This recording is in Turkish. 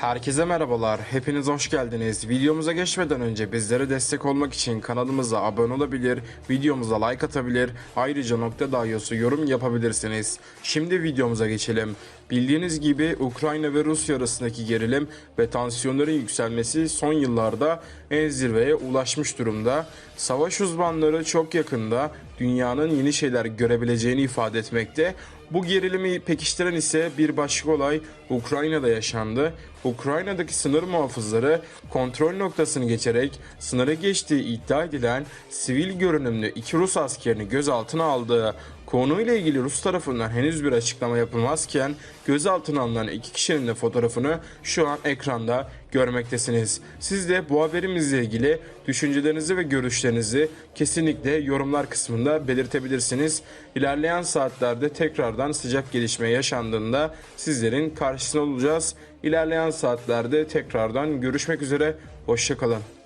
Herkese merhabalar, hepiniz hoş geldiniz. Videomuza geçmeden önce bizlere destek olmak için kanalımıza abone olabilir, videomuza like atabilir, ayrıca nokta dayosu yorum yapabilirsiniz. Şimdi videomuza geçelim. Bildiğiniz gibi Ukrayna ve Rusya arasındaki gerilim ve tansiyonların yükselmesi son yıllarda en zirveye ulaşmış durumda. Savaş uzmanları çok yakında dünyanın yeni şeyler görebileceğini ifade etmekte. Bu gerilimi pekiştiren ise bir başka olay Ukrayna'da yaşandı. Ukrayna'daki sınır muhafızları kontrol noktasını geçerek sınırı geçtiği iddia edilen sivil görünümlü iki Rus askerini gözaltına aldı. Konuyla ilgili Rus tarafından henüz bir açıklama yapılmazken gözaltına alınan iki kişinin de fotoğrafını şu an ekranda görmektesiniz. Siz de bu haberimizle ilgili düşüncelerinizi ve görüşlerinizi kesinlikle yorumlar kısmında belirtebilirsiniz. İlerleyen saatlerde tekrardan sıcak gelişme yaşandığında sizlerin karşısında olacağız. İlerleyen saatlerde tekrardan görüşmek üzere. Hoşçakalın.